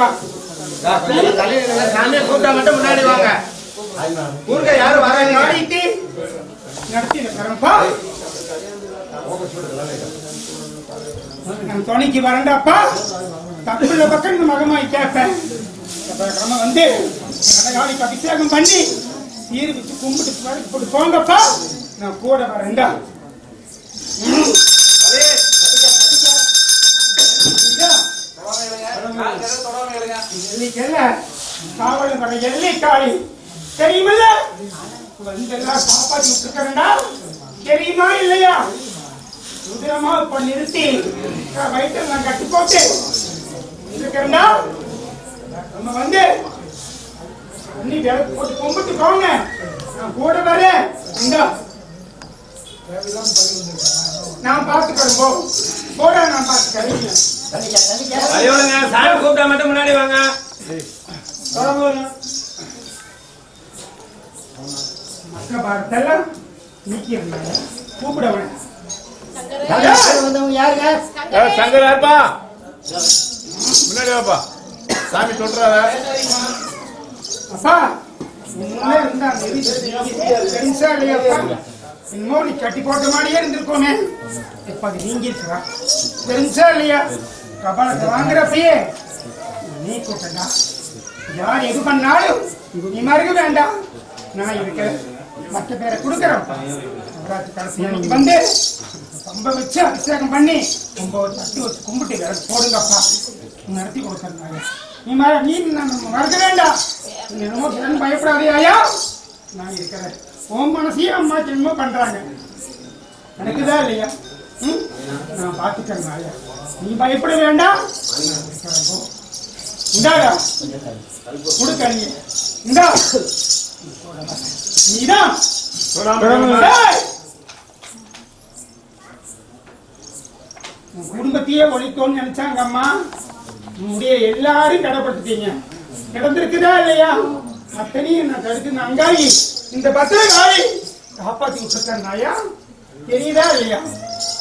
இல்லையாப்பா சாமியை கூப்பிட்டா மட்டும் முன்னாடி வாங்க. ஊருக்க யாரும் வராங்க நான் துணைக்கு வரேன்டாப்பா தப்புள்ள பக்கம் இந்த மகமாய் கேட்பேன் வந்து கடகாலிக்கு அபிஷேகம் பண்ணி சீர் வச்சு கும்பிட்டு போங்கப்பா. நான் கூட வரேன்டா. காவல் வர எல்லை காளி தெரியுமில்ல? வந்தெல்லாம் காப்பாத்தி விட்டுருக்கா தெரியுமா இல்லையா? சுதரமா இப்ப நிறுத்தி வயிற்று நான் கட்டி போட்டு இருக்கிறா நம்ம வந்து தண்ணி விளக்கு போட்டு கும்பிட்டு போங்க. நான் கூட வரேன். இந்தா. நான் பார்த்துக்கிறேன் போ. போட நான் பார்த்துக்கிறேன் அறிவுங்க சாமி கூப்பிட்டா மட்டும் முன்னாடி வாங்க. மற்ற நீக்கிடுங்க கூப்பிடவன வந்தவங்க யாருங்க? சங்கர் யாருப்பா முன்னாடி வாப்பா. சாமி தொட்டுறாத. அப்பா கட்டி போட்ட மாதிரியே இருந்திருக்கோமே. இப்ப அது நீங்கிருக்கிறா பெருசா இல்லையா? கபாலத்தை வாங்குறப்பயே நீ கூட்டண்டா யார் எது பண்ணாலும் நீ மறுக்க வேண்டாம். நான் இருக்கிறேன் மற்ற பேரை கொடுக்குறோம் நவராத்திரி கடைசி அன்னைக்கு வந்து ரொம்ப வச்சு அபிஷேகம் பண்ணி ரொம்ப தட்டி வச்சு கும்பிட்டு விளக்கு போடுங்கப்பா. நடத்தி கொடுக்குறாங்க நீ ம நீ மறக்க வேண்டாம். நீ என்னமோ கிரண் பயப்படாதையா நான் இருக்கிறேன். உன் மனசையும் அம்மா ஜென்மம் பண்றாங்க. எனக்குதா இல்லையா? நான் பார்த்துட்டேன் ஐயா நீ பயப்பட வேண்டாம் இந்தாடா கொடுக்க நீ இந்தா நீதான் உன் குடும்பத்தையே ஒழிக்கணும்னு நினைச்சாங்க அம்மா உன்னுடைய எல்லாரும் கடப்படுத்திட்டீங்க கிடந்திருக்குதா இல்லையா அத்தனையும் நான் தடுத்து அங்காயி இந்த பத்திரகாளி காப்பாத்தி விட்டுருக்கேன் நாயா தெரியுதா இல்லையா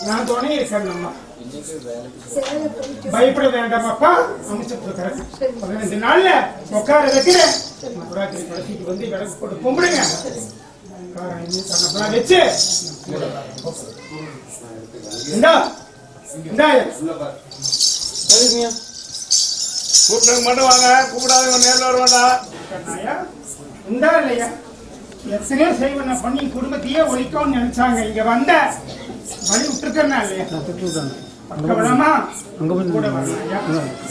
நான் துணை இருக்கேன் அம்மா. பயப்பட வேண்டாமாப்பா. அமைச்சு கொடுக்குறேன். பதினஞ்சு நாள்ல உட்கார வைக்கிறேன். நவராத்திரி வந்து விளக்கு போட்டு கும்பிடுங்க. வச்சு. இந்தா. இந்தா. கூப்பிட்டு மட்டும் வாங்க. கூப்பிடாதவங்க நேரில் வருவாண்டா கண்ணாயா இந்தா இல்லையா? எத்தனையோ செய்வன பண்ணி குடும்பத்தையே ஒழிக்கணும்னு நினைச்சாங்க. இங்க வந்த வழி விட்டுருக்கா இல்லையா பக்கவளமா கூட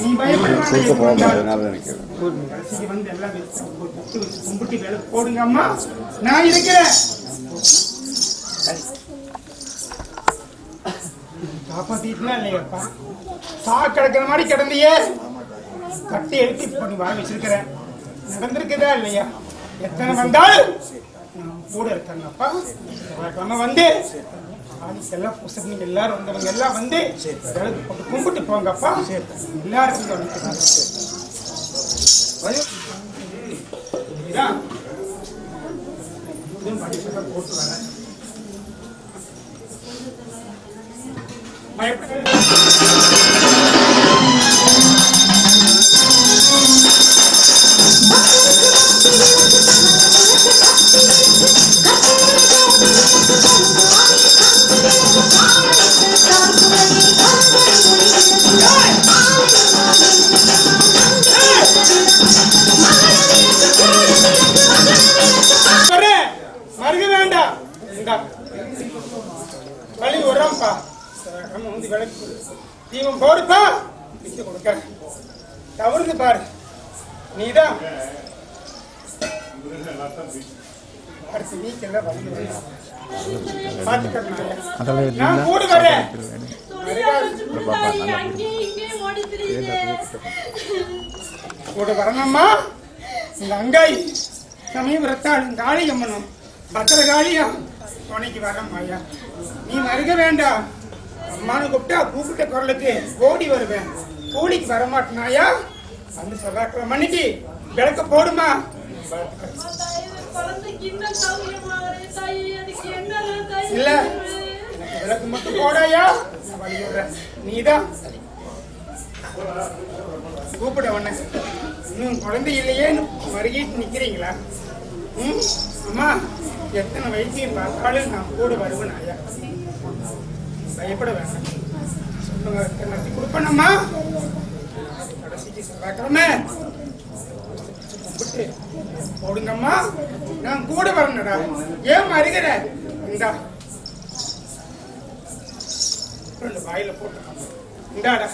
நீ வந்து எல்லாம் கும்பிட்டு விளக்கு போடுங்க அம்மா நான் இருக்கிறேன். காப்பாத்திட்டுனா இல்லையாப்பா? சா கிடக்கிற மாதிரி கிடந்தியே. கட்டி எடுத்து இப்ப நீ வாங்கி வச்சிருக்கிறேன். நடந்திருக்குதா இல்லையா? எத்தனை வந்தாலும் கூட இருக்கேங்கப்பா நம்ம எல்லாம் ஆதிக்கெல்லாம் எல்லாரும் வந்தவங்க எல்லாம் வந்து விளக்கு போட்டு கும்பிட்டு போங்கப்பா எல்லாருக்கும் கவனிக்கிறாங்க இதான். போட்டு வரேன் வந்து விளக்கு தீபம் போடுப்பா. விட்டு கொடுக்கறேன் தவறுது பாரு. நீதான் அடுத்து நீக்கெல்லாம் வழி விடுறேன். பார்த்துக்கறேன் நான் கூட வரேன் கூட வரணும்மா இந்த அங்காய். சமீபத்தாள் காளியம்மனும் பத்திரகாளியா? துணைக்கு வரேன் ஐயா நீ மறுக்க வேண்டாம். அம்மானு கூப்பிட்டா கூப்பிட்ட குரலுக்கு ஓடி வருவேன். கூலிக்கு வரமாட்டினாயா? வந்து செவ்வாய்க்கிழமை அன்னைக்கு விளக்க போடுமா? இல்ல விளக்கு மட்டும் போடாயா? நான் வழி விடுறேன். நீதான். கூப்பிட உடனே இன்னும் குழந்தை இல்லையேன்னு வருகிட்டு நிக்கிறீங்களா? ம்? அம்மா எத்தனை வைத்தியம் பார்த்தாலும் நான் கூட வருவேன் ஐயா பயப்பட வேண்டாம். சொல்லுங்க எத்தனை கொடுப்பேனம்மா கடைசிக்கு செவ்வாய்க்கிழமை. கும்பிட்டு போடுங்கம்மா. நான் கூட வரணுடா ஏன் மறுகிற இந்தா. ரெண்டு வாயில போட்டு இந்தாடா.